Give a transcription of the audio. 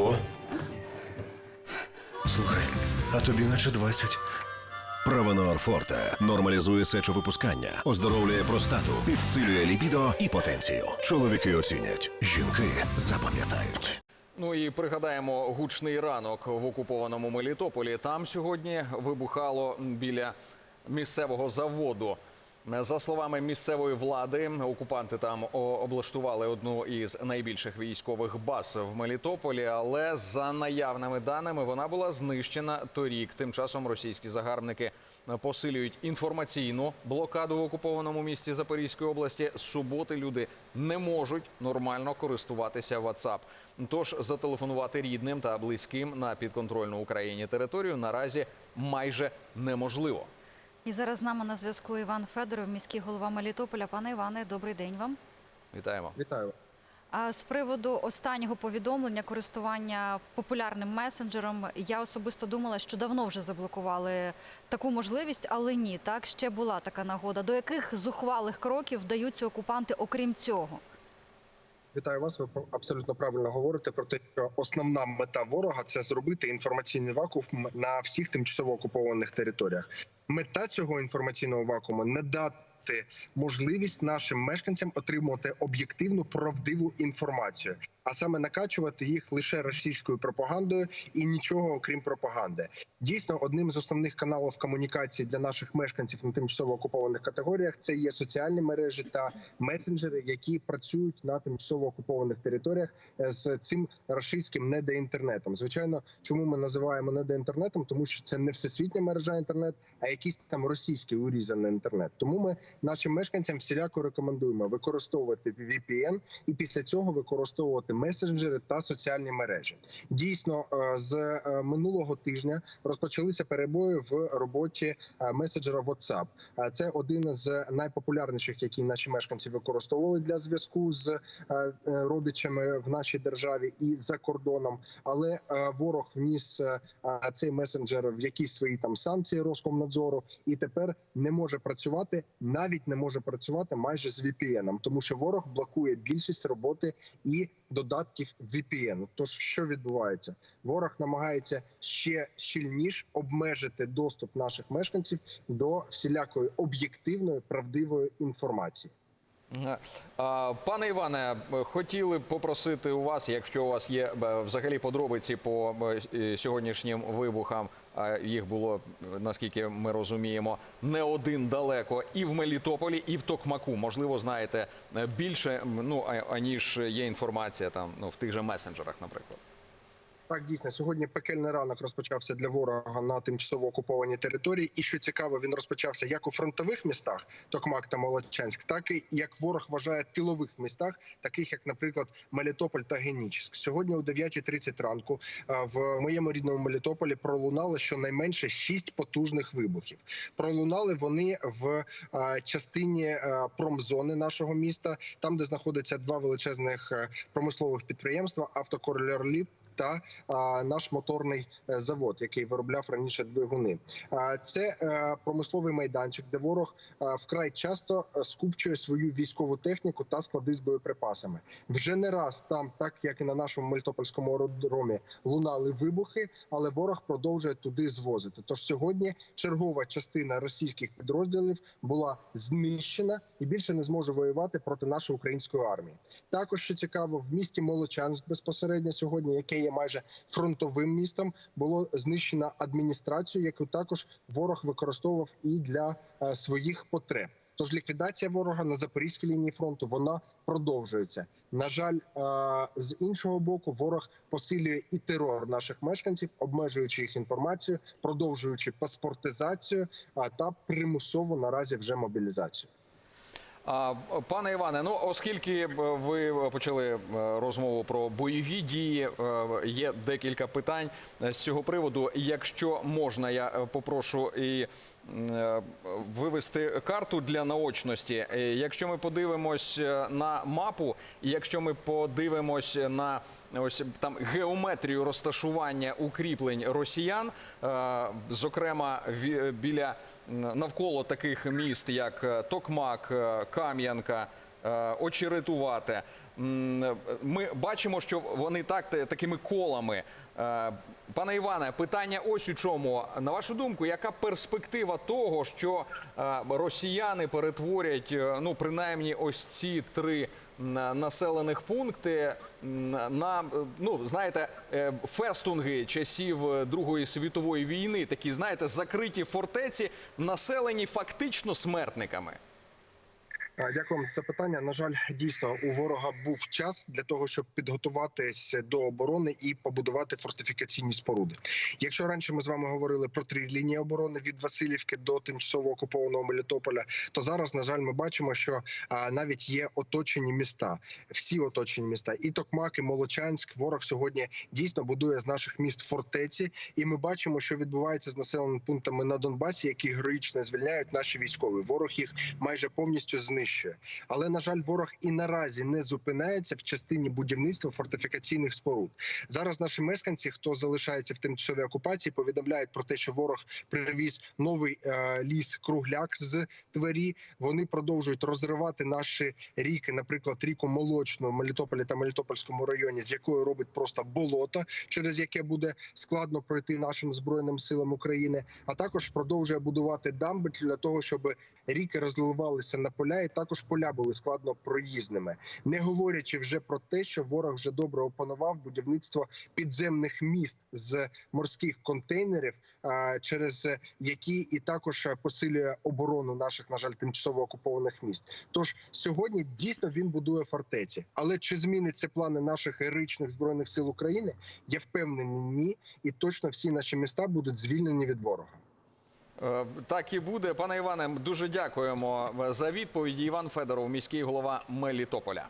Ого. Слухай, а тобі наче 20. Правонор Форте нормалізує сечовипускання, оздоровлює простату, підсилює лібідо і потенцію. Чоловіки оцінять, жінки запам'ятають. Ну і пригадаємо гучний ранок в окупованому Мелітополі. Там сьогодні вибухало біля місцевого заводу. За словами місцевої влади, окупанти там облаштували одну із найбільших військових баз в Мелітополі, але за наявними даними вона була знищена торік. Тим часом російські загарбники посилюють інформаційну блокаду в окупованому місті Запорізької області. Суботи люди не можуть нормально користуватися WhatsApp. Тож зателефонувати рідним та близьким на підконтрольну Україні територію наразі майже неможливо. І зараз з нами на зв'язку Іван Федоров, міський голова Мелітополя. Пане Іване, добрий день вам. Вітаємо. Вітаю. А з приводу останнього повідомлення користування популярним месенджером, я особисто думала, що давно вже заблокували таку можливість, але ні, так ще була така нагода. До яких зухвалих кроків вдаються окупанти, окрім цього? Вітаю вас. Ви абсолютно правильно говорите про те, що основна мета ворога це зробити інформаційний вакуум на всіх тимчасово окупованих територіях. Мета цього інформаційного вакууму не дати можливість нашим мешканцям отримувати об'єктивну правдиву інформацію, а саме накачувати їх лише російською пропагандою і нічого окрім пропаганди. Дійсно, одним з основних каналів комунікації для наших мешканців на тимчасово окупованих категоріях це є соціальні мережі та месенджери, які працюють на тимчасово окупованих територіях е, з цим російським недоінтернетом. Звичайно, чому ми називаємо недоінтернетом? Тому що це не всесвітня мережа інтернет, а якийсь там російський урізаний інтернет. Тому ми нашим мешканцям всіляко рекомендуємо використовувати VPN і після цього використовувати месенджери та соціальні мережі. Дійсно, е, з е, минулого тижня розпочалися перебої в роботі е, месенджера WhatsApp. Це один з найпопулярніших, які наші мешканці використовували для зв'язку з родичами в нашій державі і за кордоном. Але ворог вніс цей месенджер в якісь свої там санкції Роскомнадзору, і тепер не може працювати, навіть не може працювати майже з VPN, тому що ворог блокує більшість роботи і додатків VPN. Тож що відбувається? Ворог намагається ще щільніш обмежити доступ наших мешканців до всілякої об'єктивної правдивої інформації. Е, Пане Іване, хотіли б попросити у вас, якщо у вас є е, взагалі подробиці по е, сьогоднішнім вибухам, а їх було, наскільки ми розуміємо, не один далеко, і в Мелітополі, і в Токмаку. Можливо, знаєте е, більше, ну аніж є інформація там ну в тих же месенджерах, наприклад. Так, дійсно, сьогодні пекельний ранок розпочався для ворога на тимчасово окупованій території. І що цікаво, він розпочався як у фронтових містах, Токмак та Молочанськ, так і як ворог вважає тилових містах, таких як, наприклад, Мелітополь та Генічськ. Сьогодні о 9.30 ранку е, в моєму рідному Мелітополі пролунало щонайменше шість потужних вибухів. Пролунали вони в е, частині е, промзони нашого міста, там де знаходяться два величезних промислових підприємства автокоролерліт та наш моторний е, завод, який виробляв раніше двигуни. А, Це е, промисловий майданчик, де ворог е, вкрай часто скупчує свою військову техніку та склади з боєприпасами. Вже не раз там, так як і на нашому мелітопольському аеродромі, лунали вибухи, але ворог продовжує туди звозити. Тож сьогодні чергова частина російських підрозділів була знищена і більше не зможе воювати проти нашої української армії. Також що цікаво, в місті Молочанськ безпосередньо сьогодні, яке є майже фронтовим містом, було знищено адміністрацію, яку також ворог використовував і для е, своїх потреб. Тож ліквідація ворога на запорізькій лінії фронту вона продовжується. На жаль, е, з іншого боку, ворог посилює і терор наших мешканців, обмежуючи їх інформацію, продовжуючи паспортизацію та примусову наразі вже мобілізацію. Пане Іване, ну оскільки е, ви почали е, розмову про бойові дії, е, є декілька питань з цього приводу. Якщо можна, я попрошу і вивести карту для наочності. Якщо ми подивимось на мапу, якщо ми подивимось на ось там геометрію розташування укріплень росіян, зокрема біля навколо таких міст, як е, Токмак, е, Кам'янка, е, очеретувати. Ми бачимо, що вони так такими колами. Пане Іване, питання ось у чому. На вашу думку, яка перспектива того, що росіяни перетворять ну принаймні ось ці три населених пункти на ну знаєте е, фестунги часів е, Другої світової війни, такі знаєте, закриті фортеці, населені фактично смертниками. А, Дякую за питання. На жаль, дійсно у ворога був час для того, щоб підготуватись до оборони і побудувати фортифікаційні споруди. Якщо раніше ми з вами говорили про три лінії оборони від Васильівки до тимчасово окупованого Мелітополя, то зараз, на жаль, ми бачимо, що а, навіть є оточені міста, всі оточені міста, і Токмак, і Молочанськ. Ворог сьогодні дійсно будує з наших міст фортеці, і ми бачимо, що відбувається з населеними пунктами на Донбасі, які героїчно звільняють наші військові. Ворог їх майже повністю знищує. Але на жаль, ворог і наразі не зупинається в частині будівництва фортифікаційних споруд. Зараз наші мешканці, хто залишається в тимчасовій окупації, повідомляють про те, що ворог привіз новий е, ліс кругляк з Твері. Вони продовжують розривати наші ріки, наприклад, ріку Молочну Мелітополі та Мелітопольському районі, з якою робить просто болото, через яке буде складно пройти нашим збройним силам України. А також продовжує будувати дамби для того, щоб ріки розливалися на поля, також поля були складно проїзними, не говорячи вже про те, що ворог вже добре опанував будівництво підземних міст з морських контейнерів, через які і також посилює оборону наших, на жаль, тимчасово окупованих міст. Тож сьогодні дійсно він будує фортеці. Але чи зміниться плани наших героїчних збройних сил України? Я впевнений, ні, і точно всі наші міста будуть звільнені від ворога. Е, Так і буде, пане Іване. Дуже дякуємо за відповіді. Іван Федоров, міський голова Мелітополя.